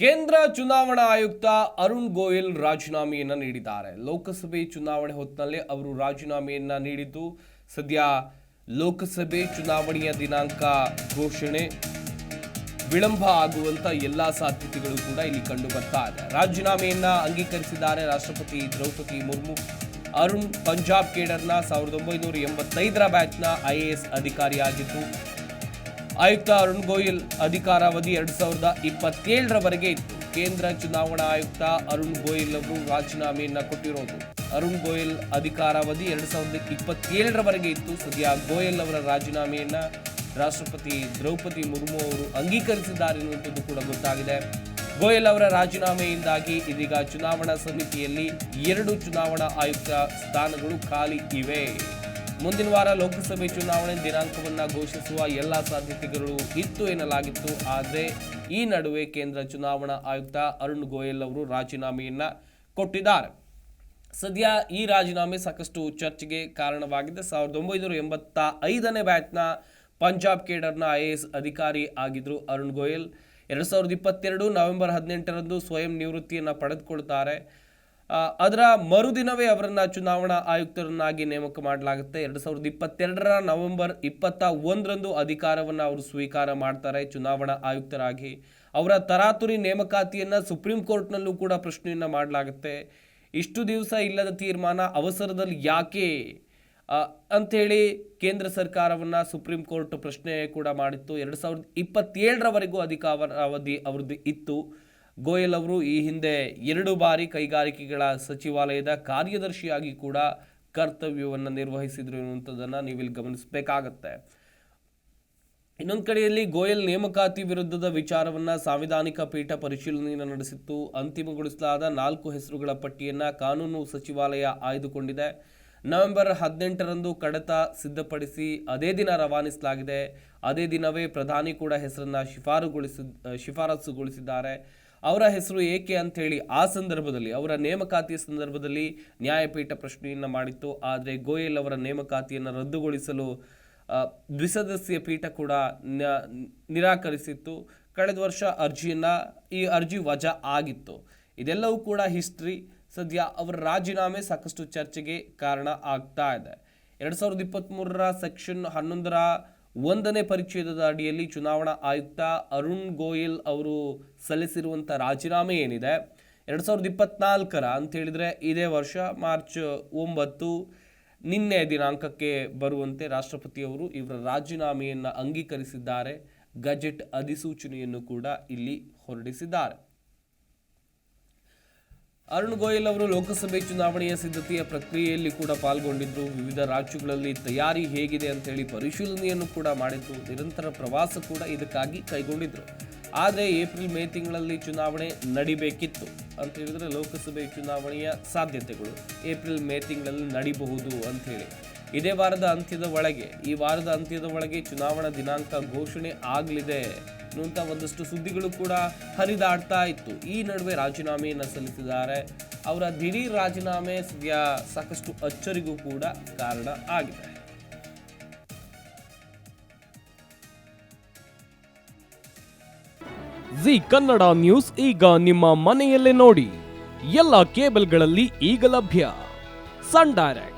ಕೇಂದ್ರ ಚುನಾವಣಾ ಆಯುಕ್ತ ಅರುಣ್ ಗೋಯಲ್ ರಾಜೀನಾಮೆಯನ್ನು ನೀಡಿದ್ದಾರೆ. ಲೋಕಸಭೆ ಚುನಾವಣೆ ಹೊತ್ತಿನಲ್ಲಿ ಅವರು ರಾಜೀನಾಮೆಯನ್ನು ನೀಡಿದ್ದು, ಸದ್ಯ ಲೋಕಸಭೆ ಚುನಾವಣೆಯ ದಿನಾಂಕ ಘೋಷಣೆ, ವಿಳಂಬ ಆಗುವಂತ ಎಲ್ಲಾ ಸಾಧ್ಯತೆಗಳು ಕೂಡ ಇಲ್ಲಿ ಕಂಡು ಬರ್ತಾ ಇದೆ. ರಾಜೀನಾಮೆಯನ್ನ ಅಂಗೀಕರಿಸಿದ್ದಾರೆ ರಾಷ್ಟ್ರಪತಿ ದ್ರೌಪದಿ ಮುರ್ಮು. ಅರುಣ್ ಪಂಜಾಬ್ ಕೇಡರ್ನ ಸಾವಿರದ ಒಂಬೈನೂರ ಎಂಬತ್ತೈದರ ಬ್ಯಾಚ್ನ ಐ ಎ ಎಸ್ ಅಧಿಕಾರಿಯಾಗಿದ್ದು ಆಯುಕ್ತ ಅರುಣ್ ಗೋಯಲ್ ಅಧಿಕಾರಾವಧಿ ಎರಡು ಸಾವಿರದ ಇಪ್ಪತ್ತೇಳರವರೆಗೆ ಇತ್ತು. ಕೇಂದ್ರ ಚುನಾವಣಾ ಆಯುಕ್ತ ಅರುಣ್ ಗೋಯಲ್ ಅವರು ರಾಜೀನಾಮೆಯನ್ನು ಕೊಟ್ಟಿರೋದು. ಅರುಣ್ ಗೋಯಲ್ ಅಧಿಕಾರಾವಧಿ ಎರಡು ಸಾವಿರದ ಇಪ್ಪತ್ತೇಳರವರೆಗೆ ಇತ್ತು. ಸದ್ಯ ಗೋಯಲ್ ಅವರ ರಾಜೀನಾಮೆಯನ್ನು ರಾಷ್ಟ್ರಪತಿ ದ್ರೌಪದಿ ಮುರ್ಮು ಅವರು ಅಂಗೀಕರಿಸಿದ್ದಾರೆ ಎನ್ನುವಂಥದ್ದು ಕೂಡ ಗೊತ್ತಾಗಿದೆ. ಗೋಯಲ್ ಅವರ ರಾಜೀನಾಮೆಯಿಂದಾಗಿ ಇದೀಗ ಚುನಾವಣಾ ಸಮಿತಿಯಲ್ಲಿ ಎರಡು ಚುನಾವಣಾ ಆಯುಕ್ತ ಸ್ಥಾನಗಳು ಖಾಲಿ ಇವೆ. ಮುಂದಿನ ವಾರ ಲೋಕಸಭೆ ಚುನಾವಣೆ ದಿನಾಂಕವನ್ನು ಘೋಷಿಸುವ ಎಲ್ಲ ಸಾಧ್ಯತೆಗಳು ಇತ್ತು ಎನ್ನಲಾಗಿತ್ತು. ಆದರೆ ಈ ನಡುವೆ ಕೇಂದ್ರ ಚುನಾವಣಾ ಆಯುಕ್ತ ಅರುಣ್ ಗೋಯಲ್ ಅವರು ರಾಜೀನಾಮೆಯನ್ನ ಕೊಟ್ಟಿದ್ದಾರೆ. ಸದ್ಯ ಈ ರಾಜೀನಾಮೆ ಸಾಕಷ್ಟು ಚರ್ಚೆಗೆ ಕಾರಣವಾಗಿದೆ. ಸಾವಿರದ ಒಂಬೈನೂರ ಎಂಬತ್ತ ಐದನೇ ಬ್ಯಾಚ್ನ ಪಂಜಾಬ್ ಕೇಡರ್ನ ಐ ಎ ಎಸ್ ಅಧಿಕಾರಿ ಆಗಿದ್ದರು ಅರುಣ್ ಗೋಯಲ್. ಎರಡು ಸಾವಿರದ ಇಪ್ಪತ್ತೆರಡು ನವೆಂಬರ್ ಹದಿನೆಂಟರಂದು ಸ್ವಯಂ ನಿವೃತ್ತಿಯನ್ನು ಪಡೆದುಕೊಳ್ತಾರೆ. ಅದರ ಮರುದಿನವೇ ಅವರನ್ನು ಚುನಾವಣಾ ಆಯುಕ್ತರನ್ನಾಗಿ ನೇಮಕ ಮಾಡಲಾಗುತ್ತೆ. ಎರಡು ಸಾವಿರದ ಇಪ್ಪತ್ತೆರಡರ ನವೆಂಬರ್ ಇಪ್ಪತ್ತ ಒಂದರಂದು ಅಧಿಕಾರವನ್ನು ಅವರು ಸ್ವೀಕಾರ ಮಾಡ್ತಾರೆ. ಚುನಾವಣಾ ಆಯುಕ್ತರಾಗಿ ಅವರ ತರಾತುರಿ ನೇಮಕಾತಿಯನ್ನ ಸುಪ್ರೀಂ ಕೋರ್ಟ್ನಲ್ಲೂ ಕೂಡ ಪ್ರಶ್ನೆಯನ್ನು ಮಾಡಲಾಗುತ್ತೆ. ಇಷ್ಟು ದಿವಸ ಇಲ್ಲದ ತೀರ್ಮಾನ ಅವಸರದಲ್ಲಿ ಯಾಕೆ? ಅಂಥೇಳಿ ಕೇಂದ್ರ ಸರ್ಕಾರವನ್ನ ಸುಪ್ರೀಂ ಕೋರ್ಟ್ ಪ್ರಶ್ನೆ ಕೂಡ ಮಾಡಿತ್ತು. ಎರಡು ಸಾವಿರದ ಇಪ್ಪತ್ತೇಳರವರೆಗೂ ಅಧಿಕಾರ ಅವಧಿ ಅವ್ರದ್ದು ಇತ್ತು. ಗೋಯಲ್ ಅವರು ಈ ಹಿಂದೆ ಎರಡು ಬಾರಿ ಕೈಗಾರಿಕೆಗಳ ಸಚಿವಾಲಯದ ಕಾರ್ಯದರ್ಶಿಯಾಗಿ ಕೂಡ ಕರ್ತವ್ಯವನ್ನು ನಿರ್ವಹಿಸಿದ್ರು ಎನ್ನುವಂಥದ್ದನ್ನು ನೀವಿಲ್ಲಿ ಗಮನಿಸಬೇಕಾಗತ್ತೆ. ಇನ್ನೊಂದು ಕಡೆಯಲ್ಲಿ ಗೋಯಲ್ ನೇಮಕಾತಿ ವಿರುದ್ಧದ ವಿಚಾರವನ್ನು ಸಾಂವಿಧಾನಿಕ ಪೀಠ ಪರಿಶೀಲನೆಯನ್ನು ನಡೆಸಿತ್ತು. ಅಂತಿಮಗೊಳಿಸಲಾದ ನಾಲ್ಕು ಹೆಸರುಗಳ ಪಟ್ಟಿಯನ್ನು ಕಾನೂನು ಸಚಿವಾಲಯ ಆಯ್ದುಕೊಂಡಿದೆ. ನವೆಂಬರ್ ಹದಿನೆಂಟರಂದು ಕಡತ ಸಿದ್ಧಪಡಿಸಿ ಅದೇ ದಿನ ರವಾನಿಸಲಾಗಿದೆ. ಅದೇ ದಿನವೇ ಪ್ರಧಾನಿ ಕೂಡ ಹೆಸರನ್ನು ಶಿಫಾರುಗೊಳಿಸಿ ಶಿಫಾರಸುಗೊಳಿಸಿದ್ದಾರೆ. ಅವರ ಹೆಸರು ಏಕೆ ಅಂಥೇಳಿ ಆ ಸಂದರ್ಭದಲ್ಲಿ, ಅವರ ನೇಮಕಾತಿಯ ಸಂದರ್ಭದಲ್ಲಿ ನ್ಯಾಯಪೀಠ ಪ್ರಶ್ನೆಯನ್ನು ಮಾಡಿತ್ತು. ಆದರೆ ಗೋಯಲ್ ಅವರ ನೇಮಕಾತಿಯನ್ನು ರದ್ದುಗೊಳಿಸಲು ದ್ವಿಸದಸ್ಯ ಪೀಠ ಕೂಡ ನಿರಾಕರಿಸಿತ್ತು. ಕಳೆದ ವರ್ಷ ಅರ್ಜಿಯನ್ನು, ಈ ಅರ್ಜಿ ವಜಾ ಆಗಿತ್ತು. ಇದೆಲ್ಲವೂ ಕೂಡ ಹಿಸ್ಟ್ರಿ. ಸದ್ಯ ಅವರ ರಾಜೀನಾಮೆ ಸಾಕಷ್ಟು ಚರ್ಚೆಗೆ ಕಾರಣ ಆಗ್ತಾ ಇದೆ. ಎರಡು ಸಾವಿರದ ಇಪ್ಪತ್ತ್ಮೂರರ ಸೆಕ್ಷನ್ ಹನ್ನೊಂದರ ಒಂದನೇ ಪರಿಚ್ಛೇದದ ಅಡಿಯಲ್ಲಿ ಚುನಾವಣಾ ಆಯುಕ್ತ ಅರುಣ್ ಗೋಯಲ್ ಅವರು ಸಲ್ಲಿಸಿರುವಂಥ ರಾಜೀನಾಮೆ ಏನಿದೆ? ಎರಡು ಸಾವಿರದ ಇಪ್ಪತ್ನಾಲ್ಕರ ಅಂತ ಹೇಳಿದರೆ ಇದೇ ವರ್ಷ ಮಾರ್ಚ್ ಒಂಬತ್ತು ನಿನ್ನೆ ದಿನಾಂಕಕ್ಕೆ ಬರುವಂತೆ ರಾಷ್ಟ್ರಪತಿಯವರು ಇವರ ರಾಜೀನಾಮೆಯನ್ನು ಅಂಗೀಕರಿಸಿದ್ದಾರೆ. ಗಜೆಟ್ ಅಧಿಸೂಚನೆಯನ್ನು ಕೂಡ ಇಲ್ಲಿ ಹೊರಡಿಸಿದ್ದಾರೆ. ಅರುಣ್ ಗೋಯಲ್ ಅವರು ಲೋಕಸಭೆ ಚುನಾವಣೆಯ ಸಿದ್ಧತೆಯ ಪ್ರಕ್ರಿಯೆಯಲ್ಲಿ ಕೂಡ ಪಾಲ್ಗೊಂಡಿದ್ದರು ವಿವಿಧ ರಾಜ್ಯಗಳಲ್ಲಿ ತಯಾರಿ ಹೇಗಿದೆ ಅಂತ ಹೇಳಿ ಪರಿಶೀಲನೆಯನ್ನು ಕೂಡ ಮಾಡಿದ್ರು ನಿರಂತರ ಪ್ರವಾಸ ಕೂಡ ಇದಕ್ಕಾಗಿ ಕೈಗೊಂಡಿದ್ರು. ಆದರೆ ಏಪ್ರಿಲ್ ಮೇ ತಿಂಗಳಲ್ಲಿ ಚುನಾವಣೆ ನಡಿಬೇಕಿತ್ತು ಅಂತ ಹೇಳಿದ್ರೆ ಲೋಕಸಭೆ ಚುನಾವಣೆಯ ಸಾಧ್ಯತೆಗಳು ಏಪ್ರಿಲ್ ಮೇ ತಿಂಗಳಲ್ಲಿ ನಡಿಬಹುದು ಹೇಳಿ. ಇದೇ ವಾರದ ಅಂತ್ಯದ ಒಳಗೆ, ಈ ವಾರದ ಅಂತ್ಯದ ಒಳಗೆ ಚುನಾವಣಾ ದಿನಾಂಕ ಘೋಷಣೆ ಆಗಲಿದೆ. ಅನ್ನುವಂಥ ಒಂದಷ್ಟು ಸುದ್ದಿಗಳು ಕೂಡ ಹರಿದಾಡ್ತಾ ಇತ್ತು. ಈ ನಡುವೆ ರಾಜೀನಾಮೆಯನ್ನು ಸಲ್ಲಿಸಿದ್ದಾರೆ. ಅವರ ದಿಢೀರ್ ರಾಜೀನಾಮೆ ಸದ್ಯ ಸಾಕಷ್ಟು ಅಚ್ಚರಿಗೂ ಕೂಡ ಕಾರಣ ಆಗಿದೆ. ಜಿ ಕನ್ನಡ ನ್ಯೂಸ್ ಈಗ ನಿಮ್ಮ ಮನೆಯಲ್ಲೇ ನೋಡಿ. ಎಲ್ಲ ಕೇಬಲ್ಗಳಲ್ಲಿ ಈಗ ಲಭ್ಯ. Sun Direct.